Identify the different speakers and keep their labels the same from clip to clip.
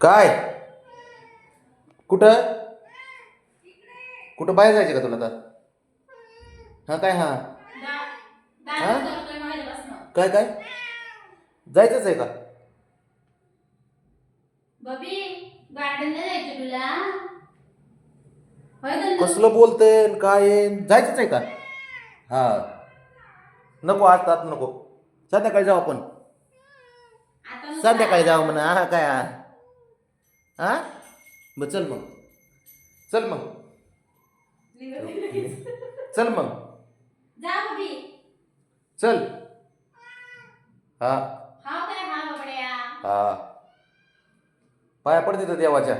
Speaker 1: काय? कुठं? कुठं बाहेर जायचं का तुला आता हा काय हा? हा? काय काय? जायचंच आहे का?
Speaker 2: बबी गार्डनला जायचं तुला? होय गंधू?
Speaker 1: कसलं बोलतंय न काय आहे? जायचंच आहे का? हा. नको आज आता नको. संध्याकाळी जाऊ आपण. संध्याकाळी जाऊ म्हणा. हा काय हा. हा? मग चल मग. चल मग. चल मग. चल. हा.
Speaker 2: हा हा
Speaker 1: हा. पाया पडते तर देवाच्या.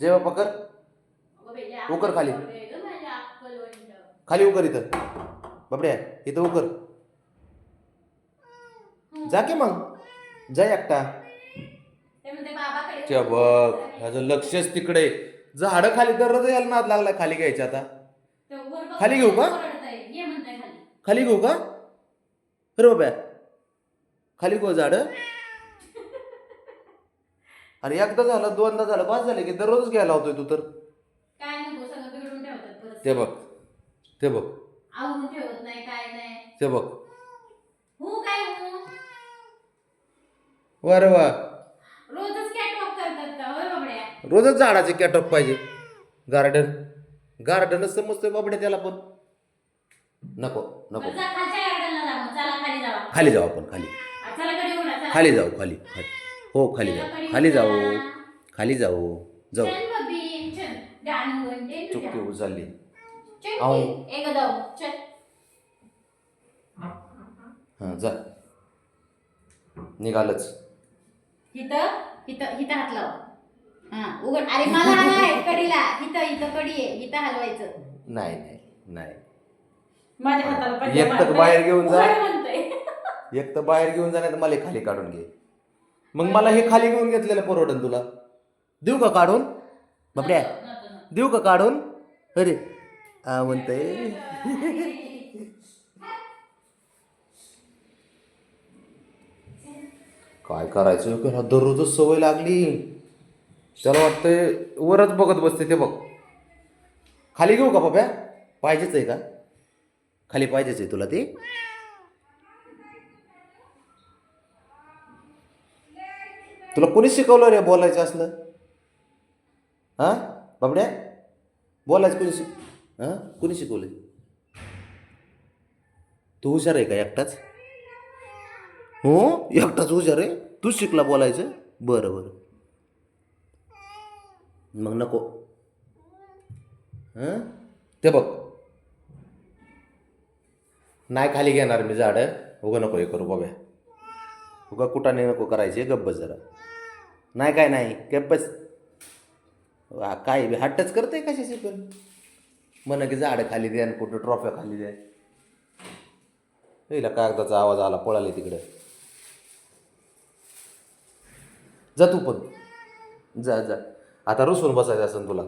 Speaker 2: जय बाबा कर
Speaker 1: उकर खाली. खाली उकर इथं. बाबड्या इथं उकर. जा की मग. जा एकटा. च्या बघ ह्याचं लक्षच तिकडे. झाडं खाली दररोज यायला नाद लागला खाली घ्यायचं आता.
Speaker 2: वर
Speaker 1: खाली घेऊ का?
Speaker 2: खाली.
Speaker 1: घेऊ का? अरे बाबा खाली घेऊ झाड. अरे एकदा झालं दोनदा झालं पाच झाले की दररोजच घ्यायला होतोय तू तर. ते बघ ते बघ. ते बघ.
Speaker 2: हो हो?
Speaker 1: वा रे वा
Speaker 2: रोजच कॅटवॉक करतात का होय बाबड्या
Speaker 1: रोजच झाडाचे कॅटअप पाहिजे. गार्डन गार्डनच समजतोय बाबड्या त्याला पण. नको नको.
Speaker 2: खाली
Speaker 1: जाऊ. आपण खाली. खाली जाऊ खाली खाली. हो खाली जाऊ. खाली जाऊ. खाली जाऊ. जाऊ. चुकी उचलली.
Speaker 2: चल
Speaker 1: हां जा. निघालच.
Speaker 2: इथं इथं इथं हात लाव. हा उघड. अरे मला नाही कडीला. इथं इथं कडी आहे इथं हलवायचं.
Speaker 1: नाही नाही नाही.
Speaker 2: माझ्या हाताला
Speaker 1: एक तर बाहेर घेऊन जा.
Speaker 2: उघड म्हणतोय?
Speaker 1: एक तर बाहेर घेऊन जा नाही तर मला हे खाली काढून घे. मग मला हे खाली घेऊन घेतलेलं परवडन तुला. देऊ का काढून? बापड्या. देऊ का काढून? अरे हा म्हणतंय. काय करायचं? की दररोजच सवय लागली. त्याला वाटतंय वरच बघत बसते ते बघ. खाली घेऊ का पप्या? पाहिजेच आहे का? खाली पाहिजेच आहे तुला ते. तुला कोणी शिकवलं रे बोलायचं असलं? हां? बाबड्या? बोलायचं कोणी शिक हां? कोणी शिकवलं तू हुशार आहे का एकटाच? हो? एकटाच हुशार आहे? तूच शिकला बोलायचं? बरं बरं. मग नको. हां? ते बघ. नाही खाली घेणार मी झाडं. उगं नको हे करू बाब्या उगा कुठाने नको करायचे गप्पच जरा. नाही काय नाही गप्पच काय बी हट्टच करते कशाशी पण. म्हण की झाडं खाली द्या आणि कुठं ट्रॉफ्या खाली द्या. हिला कागदाचा आवाज आला पळाले तिकडे. जा तू पण. जा जा. आता रुसून बसायचं असेल तुला.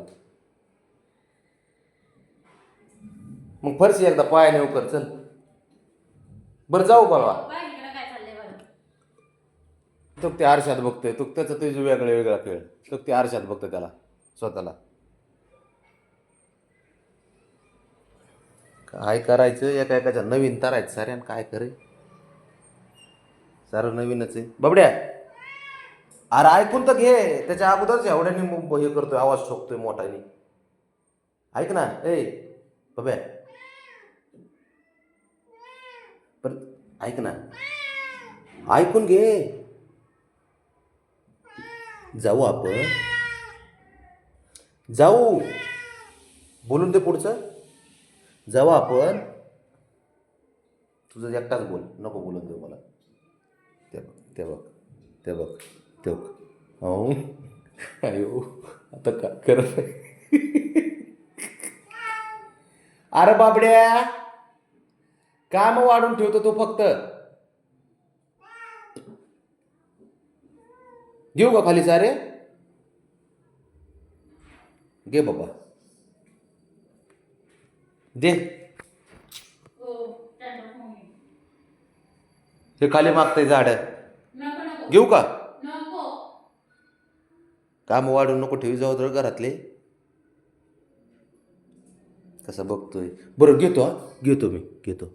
Speaker 1: मग फरशी एकदा पायाने उकर चल. बरं जाऊ बाबा तो ते आरशात बघतोय तो त्याचं तुझं वेगळं वेगळा खेळ. तो ते आरशात बघतो त्याला स्वतःला. काय करायचं? एका एकाच्या नवीन तरायचं साऱ्यान काय करे? सारं नवीनच आहे. बाबड्या! अरे ऐकून तर घे. त्याच्या अगोदरच एवढ्याने मग हे करतोय आवाज ठोकतोय मोठाने. ऐक ना. ए बाब्या परत ऐक ना. ऐकून घे. जाऊ आपण. जाऊ. बोलून ते पुढचं. जाऊ आपण. तुझं एकटाच बोल. नको बोलून देऊ मला. ते बघ ते बघ ते बघ. ते बघ हो अयो आता काय करत? अरे बाबड्या काम वाढून ठेवतो तो फक्त. घेऊ का खाली सारे? घे बाबा. दे.
Speaker 2: हो नको.
Speaker 1: हे. खाली मागतंय झाड. घेऊ का? काम वाढून नको ठेवी जाऊ तर घरातले. कसं बघतोय. बरं घेतो हा. घेतो मी घेतो.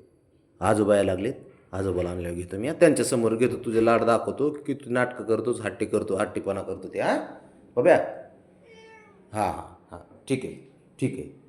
Speaker 1: आजोबा यायला लागलेत. आजोबाला आणल्यावर घेतो मी हा, त्यांच्यासमोर घेतो. तुझे लाड दाखवतो की तू नाटकं करतोस हट्टी करतो हट्टीपणा करतो ते हां. बब्या. हां हां हां. ठीक आहे ठीक आहे.